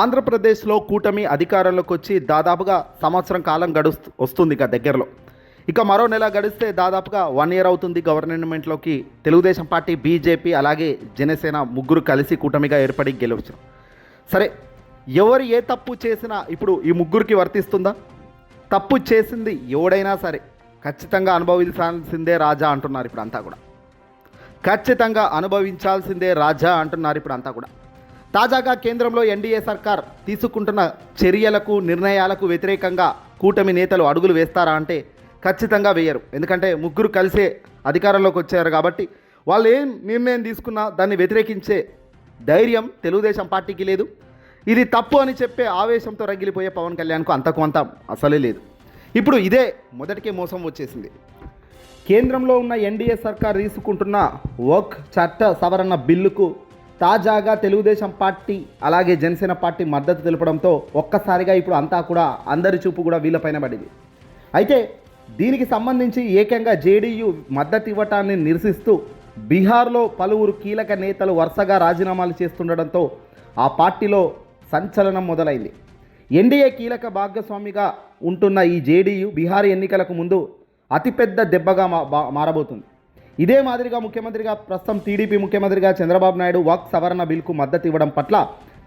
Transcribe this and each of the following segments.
ఆంధ్రప్రదేశ్లో కూటమి అధికారంలోకి వచ్చి దాదాపుగా సంవత్సరం కాలం గడుస్తు వస్తుంది ఇక దగ్గరలో. ఇక మరో నెల గడిస్తే దాదాపుగా వన్ ఇయర్ అవుతుంది గవర్నమెంట్లోకి. తెలుగుదేశం పార్టీ బీజేపీ అలాగే జనసేన ముగ్గురు కలిసి కూటమిగా ఏర్పడి గెలవచ్చు. సరే ఎవరు ఏ తప్పు చేసినా ఇప్పుడు ఈ ముగ్గురికి వర్తిస్తుందా? తప్పు చేసింది ఎవడైనా సరే ఖచ్చితంగా అనుభవించాల్సిందే రాజా అంటున్నారు ఇప్పుడు అంతా కూడా. ఖచ్చితంగా అనుభవించాల్సిందే రాజా అంటున్నారు ఇప్పుడు అంతా కూడా. తాజాగా కేంద్రంలో ఎన్డీఏ సర్కార్ తీసుకుంటున్న చర్యలకు నిర్ణయాలకు వ్యతిరేకంగా కూటమి నేతలు అడుగులు వేస్తారా అంటే ఖచ్చితంగా వేయరు. ఎందుకంటే ముగ్గురు కలిసే అధికారంలోకి వచ్చారు కాబట్టి వాళ్ళు ఏం నిర్ణయం తీసుకున్నా దాన్ని వ్యతిరేకించే ధైర్యం తెలుగుదేశం పార్టీకి లేదు. ఇది తప్పు అని చెప్పే ఆవేశంతో రగిలిపోయే పవన్ కళ్యాణ్కు అంతకు అంత అసలే లేదు. ఇప్పుడు ఇదే మొదటికే మోసం వచ్చేసింది. కేంద్రంలో ఉన్న ఎన్డీఏ సర్కార్ తీసుకుంటున్న వర్క్ చట్ట సవరణ బిల్లుకు తాజాగా తెలుగుదేశం పార్టీ అలాగే జనసేన పార్టీ మద్దతు తెలపడంతో ఒక్కసారిగా ఇప్పుడు అంతా కూడా అందరి చూపు కూడా వీళ్ళపైన పడింది. అయితే దీనికి సంబంధించి ఏకంగా జేడీయూ మద్దతు ఇవ్వటాన్ని నిరసిస్తూ బీహార్లో పలువురు కీలక నేతలు వరుసగా రాజీనామాలు చేస్తుండడంతో ఆ పార్టీలో సంచలనం మొదలైంది. ఎన్డీఏ కీలక భాగస్వామిగా ఉంటున్న ఈ జేడీయూ బీహార్ ఎన్నికలకు ముందు అతిపెద్ద దెబ్బగా మా మారబోతుంది. ఇదే మాదిరిగా ముఖ్యమంత్రిగా ప్రస్తుతం టీడీపీ ముఖ్యమంత్రిగా చంద్రబాబు నాయుడు వాక్ సవరణ బిల్కు మద్దతు ఇవ్వడం పట్ల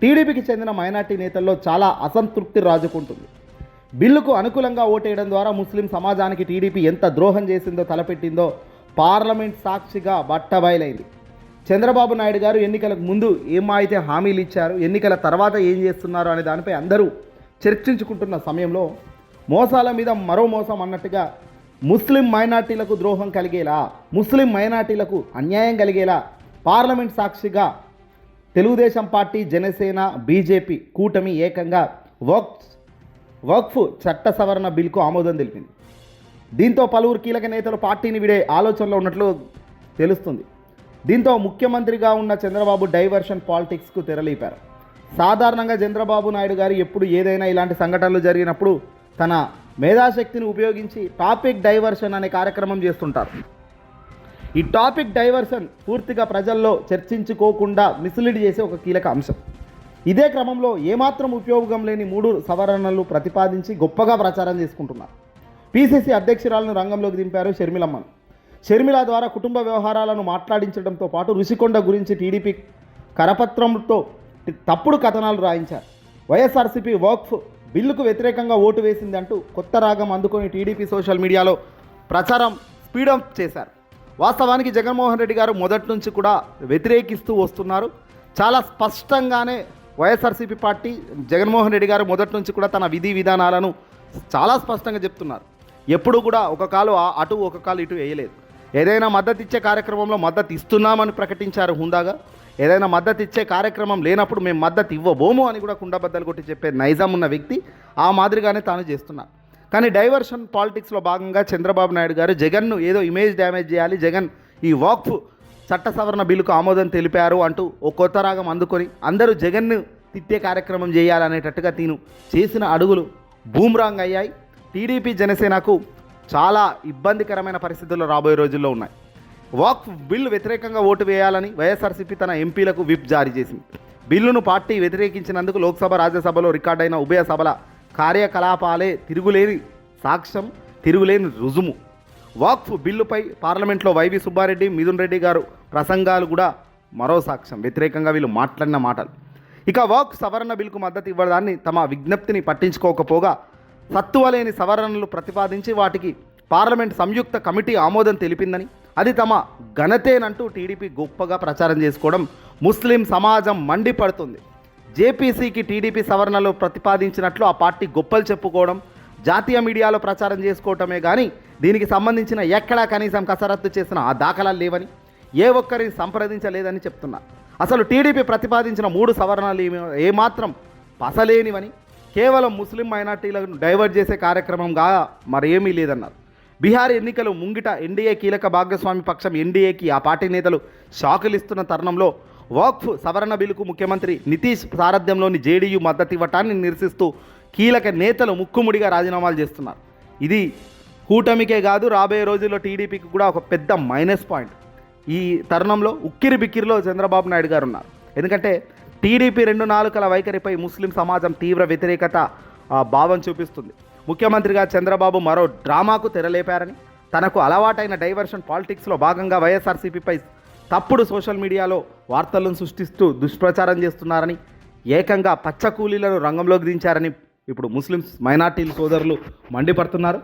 టీడీపీకి చెందిన మైనార్టీ నేతల్లో చాలా అసంతృప్తి రాజుకుంటుంది. బిల్లుకు అనుకూలంగా ఓటేయడం ద్వారా ముస్లిం సమాజానికి టీడీపీ ఎంత ద్రోహం చేసిందో తలపెట్టిందో పార్లమెంట్ సాక్షిగా బట్టబయలైంది. చంద్రబాబు నాయుడు గారు ఎన్నికలకు ముందు ఏమో అయితే హామీలు ఇచ్చారు ఎన్నికల తర్వాత ఏం చేస్తున్నారు అనే దానిపై అందరూ చర్చించుకుంటున్న సమయంలో మోసాల మీద మరో మోసం అన్నట్టుగా ముస్లిం మైనార్టీలకు ద్రోహం కలిగేలా ముస్లిం మైనార్టీలకు అన్యాయం కలిగేలా పార్లమెంట్ సాక్షిగా తెలుగుదేశం పార్టీ జనసేన బీజేపీ కూటమి ఏకంగా వక్ఫ్ వక్ఫ్ చట్ట సవరణ బిల్కు ఆమోదం తెలిపింది. దీంతో పలువురు కీలక నేతలు పార్టీని విడే ఆలోచనలో ఉన్నట్లు తెలుస్తుంది. దీంతో ముఖ్యమంత్రిగా ఉన్న చంద్రబాబు డైవర్షన్ పాలిటిక్స్కు తెరలేపారు. సాధారణంగా చంద్రబాబు నాయుడు గారు ఎప్పుడు ఏదైనా ఇలాంటి సంఘటనలు జరిగినప్పుడు తన మేధాశక్తిని ఉపయోగించి టాపిక్ డైవర్షన్ అనే కార్యక్రమం చేస్తుంటారు. ఈ టాపిక్ డైవర్షన్ పూర్తిగా ప్రజల్లో చర్చించుకోకుండా మిస్లీడ్ చేసే ఒక కీలక అంశం. ఇదే క్రమంలో ఏమాత్రం ఉపయోగం లేని మూడు సవరణలు ప్రతిపాదించి గొప్పగా ప్రచారం చేసుకుంటున్నారు. పీసీసీ అధ్యక్షురాలను రంగంలోకి దింపారు షర్మిలమ్మను. షర్మిల ద్వారా కుటుంబ వ్యవహారాలను మాట్లాడించడంతో పాటు రుషికొండ గురించి టీడీపీ కరపత్రంతో తప్పుడు కథనాలు రాయించారు. వైఎస్ఆర్సీపీ వర్క్ బిల్లుకు వ్యతిరేకంగా ఓటు వేసింది అంటూ కొత్త రాగం అందుకొని టీడీపీ సోషల్ మీడియాలో ప్రచారం స్పీడప్ చేశారు. వాస్తవానికి జగన్మోహన్ రెడ్డి గారు మొదటి నుంచి కూడా వ్యతిరేకిస్తూ వస్తున్నారు. చాలా స్పష్టంగానే వైఎస్ఆర్సీపీ పార్టీ జగన్మోహన్ రెడ్డి గారు మొదటి నుంచి కూడా తన విధి విధానాలను చాలా స్పష్టంగా చెప్తున్నారు. ఎప్పుడు కూడా ఒక కాలు ఆ- అటు ఒక కాలు ఇటు వేయలేదు. ఏదైనా మద్దతు ఇచ్చే కార్యక్రమంలో మద్దతు ఇస్తున్నామని ప్రకటించారు హుందాగా. ఏదైనా మద్దతు ఇచ్చే కార్యక్రమం లేనప్పుడు మేము మద్దతు ఇవ్వబోము అని కూడా కుండబద్దలు కొట్టి చెప్పే నైజాం ఉన్న వ్యక్తి ఆ మాదిరిగానే తాను చేస్తున్నారు కానీ డైవర్షన్ పాలిటిక్స్లో భాగంగా చంద్రబాబు నాయుడు గారు జగన్ను ఏదో ఇమేజ్ డ్యామేజ్ చేయాలి జగన్ ఈ వాక్ఫ్ చట్ట సవరణ బిల్లుకు ఆమోదం తెలిపారు అంటూ ఓ కొత్త రాగం అందుకొని అందరూ జగన్ను తిట్టే కార్యక్రమం చేయాలనేటట్టుగా తీను చేసిన అడుగులు బూమ్రాంగ్ అయ్యాయి. టీడీపీ జనసేనకు చాలా ఇబ్బందికరమైన పరిస్థితుల్లో రాబోయే రోజుల్లో ఉన్నాయి. వాక్ బిల్లు వ్యతిరేకంగా ఓటు వేయాలని వైఎస్ఆర్సీపీ తన ఎంపీలకు విప్ జారీ చేసింది. బిల్లును పార్టీ వ్యతిరేకించినందుకు లోక్సభ రాజ్యసభలో రికార్డైన ఉభయ సభల కార్యకలాపాలే తిరుగులేని సాక్ష్యం తిరుగులేని రుజుము. వాక్ఫ్ బిల్లుపై పార్లమెంట్లో వైవి సుబ్బారెడ్డి మిథున్ రెడ్డి గారు ప్రసంగాలు కూడా మరో సాక్ష్యం. వ్యతిరేకంగా వీళ్ళు మాట్లాడిన మాటలు. ఇక వాక్ సవరణ బిల్లుకు మద్దతు ఇవ్వడాన్ని తమ విజ్ఞప్తిని పట్టించుకోకపోగా సత్తువలేని సవరణలు ప్రతిపాదించి వాటికి పార్లమెంట్ సంయుక్త కమిటీ ఆమోదం తెలిపిందని అది తమ ఘనతేనంటూ టీడీపీ గొప్పగా ప్రచారం చేసుకోవడం ముస్లిం సమాజం మండిపడుతుంది. జేపీసీకి టీడీపీ సవరణలు ప్రతిపాదించినట్లు ఆ పార్టీ గొప్పలు చెప్పుకోవడం జాతీయ మీడియాలో ప్రచారం చేసుకోవటమే కానీ దీనికి సంబంధించిన ఎక్కడా కనీసం కసరత్తు చేసిన ఆ దాఖలాలు లేవని ఏ ఒక్కరిని సంప్రదించలేదని చెప్తున్నారు అసలు టీడీపీ ప్రతిపాదించిన మూడు సవరణలు ఏమి- ఏమాత్రం పసలేనివని కేవలం ముస్లిం మైనార్టీలను డైవర్ట్ చేసే కార్యక్రమంగా మరేమీ లేదన్నారు. బీహార్ ఎన్నికలు ముంగిట ఎన్డీఏ కీలక భాగస్వామి పక్షం ఎన్డీఏకి ఆ పార్టీ నేతలు షాకులు ఇస్తున్న తరుణంలో వాక్ఫ్ సవరణ బిల్లుకు ముఖ్యమంత్రి నితీష్ సారథ్యంలోని జేడీయూ మద్దతు ఇవ్వటాన్ని నిరసిస్తూ కీలక నేతలు ముక్కుముడిగా రాజీనామాలు చేస్తున్నారు. ఇది కూటమికే కాదు రాబోయే రోజుల్లో టీడీపీకి కూడా ఒక పెద్ద మైనస్ పాయింట్. ఈ తరుణంలో ఉక్కిరి బిక్కిరిలో చంద్రబాబు నాయుడు గారు ఉన్నారు. ఎందుకంటే టీడీపీ రెండు నాలుకల వైఖరిపై ముస్లిం సమాజం తీవ్ర వ్యతిరేకత భావం చూపిస్తుంది. ముఖ్యమంత్రిగా చంద్రబాబు మరో డ్రామాకు తెరలేపారని తనకు అలవాటైన డైవర్షన్ పాలిటిక్స్లో భాగంగా వైఎస్ఆర్సీపీపై తప్పుడు సోషల్ మీడియాలో వార్తలను సృష్టిస్తూ దుష్ప్రచారం చేస్తున్నారని ఏకంగా పచ్చ కూలీలను రంగంలోకి దించారని ఇప్పుడు ముస్లిమ్స్ మైనార్టీల సోదరులు మండిపడుతున్నారు.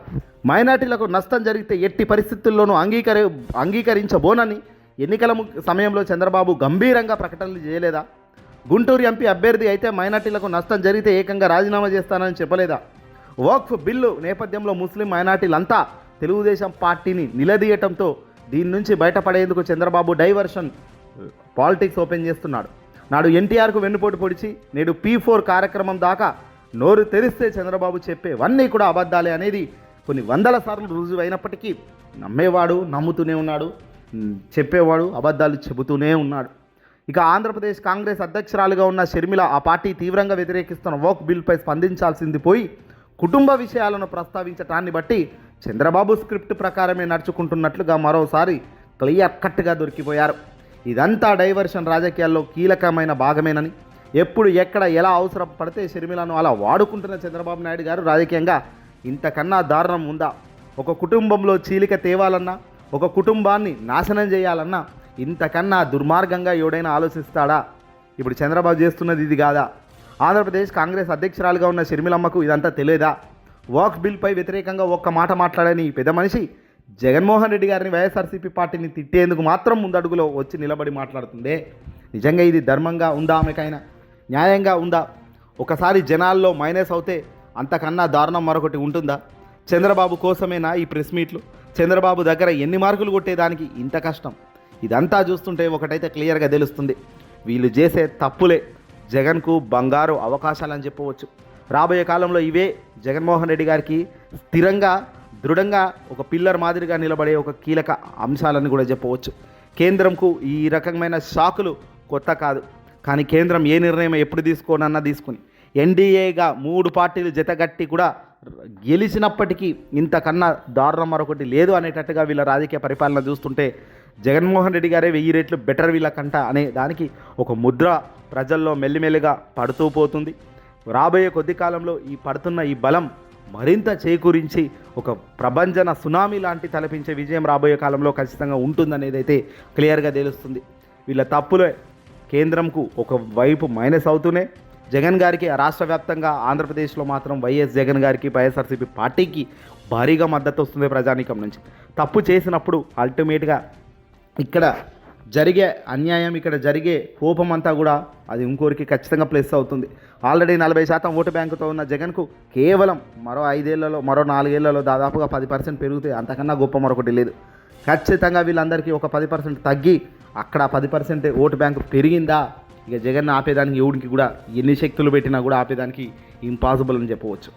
మైనార్టీలకు నష్టం జరిగితే ఎట్టి పరిస్థితుల్లోనూ అంగీకరి అంగీకరించబోనని ఎన్నికల ము- సమయంలో చంద్రబాబు గంభీరంగా ప్రకటనలు చేయలేదా? గుంటూరు ఎంపీ అభ్యర్థి అయితే మైనార్టీలకు నష్టం జరిగితే ఏకంగా రాజీనామా చేస్తానని చెప్పలేదా? వక్ఫ్ బిల్లు నేపథ్యంలో ముస్లిం మైనార్టీలంతా తెలుగుదేశం పార్టీని నిలదీయటంతో దీని నుంచి బయటపడేందుకు చంద్రబాబు డైవర్షన్ పాలిటిక్స్ ఓపెన్ చేస్తున్నాడు. నాడు ఎన్టీఆర్కు వెన్నుపోటు పొడిచి నేడు పీ ఫోర్ కార్యక్రమం దాకా నోరు తెరిస్తే చంద్రబాబు చెప్పేవన్నీ కూడా అబద్ధాలే అనేది కొన్ని వందల సార్లు రుజువు అయినప్పటికీ నమ్మేవాడు నమ్ముతూనే ఉన్నాడు చెప్పేవాడు అబద్ధాలు చెబుతూనే ఉన్నాడు. ఇక ఆంధ్రప్రదేశ్ కాంగ్రెస్ అధ్యక్షురాలుగా ఉన్న షర్మిల ఆ పార్టీ తీవ్రంగా వ్యతిరేకిస్తున్న వోక్ బిల్పై స్పందించాల్సింది పోయి కుటుంబ విషయాలను ప్రస్తావించటాన్ని బట్టి చంద్రబాబు స్క్రిప్ట్ ప్రకారమే నడుచుకుంటున్నట్లుగా మరోసారి క్లియర్ కట్గా దొరికిపోయారు. ఇదంతా డైవర్షన్ రాజకీయాల్లో కీలకమైన భాగమేనని. ఎప్పుడు ఎక్కడ ఎలా అవసరం పడితే షర్మిలను అలా వాడుకుంటున్న చంద్రబాబు నాయుడు గారు రాజకీయంగా ఇంతకన్నా దారుణం ఉందా? ఒక కుటుంబంలో చీలిక తేవాలన్నా ఒక కుటుంబాన్ని నాశనం చేయాలన్నా ఇంతకన్నా దుర్మార్గంగా ఎవడైనా ఆలోచిస్తాడా? ఇప్పుడు చంద్రబాబు చేస్తున్నది ఇది కాదా? ఆంధ్రప్రదేశ్ కాంగ్రెస్ అధ్యక్షురాలుగా ఉన్న షర్మిలమ్మకు ఇదంతా తెలియదా? వాక్ బిల్పై వ్యతిరేకంగా ఒక్క మాట మాట్లాడని ఈ పెద్ద మనిషి జగన్మోహన్ రెడ్డి గారిని వైఎస్ఆర్సీపీ పార్టీని తిట్టేందుకు మాత్రం ముందడుగులో వచ్చి నిలబడి మాట్లాడుతుందే. నిజంగా ఇది ధర్మంగా ఉందా ఆమెకైనా? న్యాయంగా ఉందా? ఒకసారి జనాల్లో మైనస్ అవుతే అంతకన్నా దారుణం మరొకటి ఉంటుందా? చంద్రబాబు కోసమేనా ఈ ప్రెస్ మీట్లు? చంద్రబాబు దగ్గర ఎన్ని మార్కులు కొట్టేదానికి ఇంత కష్టం? ఇదంతా చూస్తుంటే ఒకటైతే క్లియర్గా తెలుస్తుంది. వీళ్ళు చేసే తప్పులే. జగన్కు బంగారు అవకాశాలని చెప్పవచ్చు. రాబోయే కాలంలో ఇవే జగన్మోహన్ రెడ్డి గారికి స్థిరంగా దృఢంగా ఒక పిల్లర్ మాదిరిగా నిలబడే ఒక కీలక అంశాలని కూడా చెప్పవచ్చు. కేంద్రంకు ఈ రకమైన షాకులు కొత్త కాదు. కానీ కేంద్రం ఏ నిర్ణయం ఎప్పుడు తీసుకోనన్నా తీసుకుని ఎన్డీఏగా మూడు పార్టీలు జతగట్టి కూడా గెలిచినప్పటికీ ఇంతకన్నా దారుణం మరొకటి లేదు అనేటట్టుగా వీళ్ళ రాజకీయ పరిపాలన చూస్తుంటే జగన్మోహన్ రెడ్డి గారే వెయ్యి రెట్లు బెటర్ వీళ్ళకంట అనే దానికి ఒక ముద్ర ప్రజల్లో మెల్లిమెల్లిగా పడుతూ పోతుంది. రాబోయే కొద్ది కాలంలో ఈ పడుతున్న ఈ బలం మరింత చేకూరించి ఒక ప్రభంజన సునామీ లాంటి తలపించే విజయం రాబోయే కాలంలో ఖచ్చితంగా ఉంటుందనేది అయితే క్లియర్గా తెలుస్తుంది. వీళ్ళ తప్పులే కేంద్రంకు ఒక వైపు మైనస్ అవుతూనే జగన్ గారికి రాష్ట్ర వ్యాప్తంగా ఆంధ్రప్రదేశ్లో మాత్రం వైఎస్ జగన్ గారికి వైఎస్ఆర్సీపీ పార్టీకి భారీగా మద్దతు వస్తుంది ప్రజానీకం నుంచి. తప్పు చేసినప్పుడు అల్టిమేట్గా ఇక్కడ జరిగే అన్యాయం ఇక్కడ జరిగే కోపం అంతా కూడా అది ఇంకోరికి ఖచ్చితంగా ప్లస్ అవుతుంది. ఆల్రెడీ నలభై శాతం ఓటు బ్యాంకుతో ఉన్న జగన్కు కేవలం మరో ఐదేళ్ళలో మరో నాలుగేళ్ళలో దాదాపుగా పది పర్సెంట్ పెరిగితే అంతకన్నా గొప్ప మరొకటి లేదు. ఖచ్చితంగా వీళ్ళందరికీ ఒక పది పర్సెంట్ తగ్గి అక్కడ పది పర్సెంట్ ఓటు బ్యాంకు పెరిగిందా? ఇక జగన్ ఆపేదానికి ఎవడికి కూడా ఎన్ని శక్తులు పెట్టినా కూడా ఆపేదానికి ఇంపాసిబుల్ అని చెప్పవచ్చు.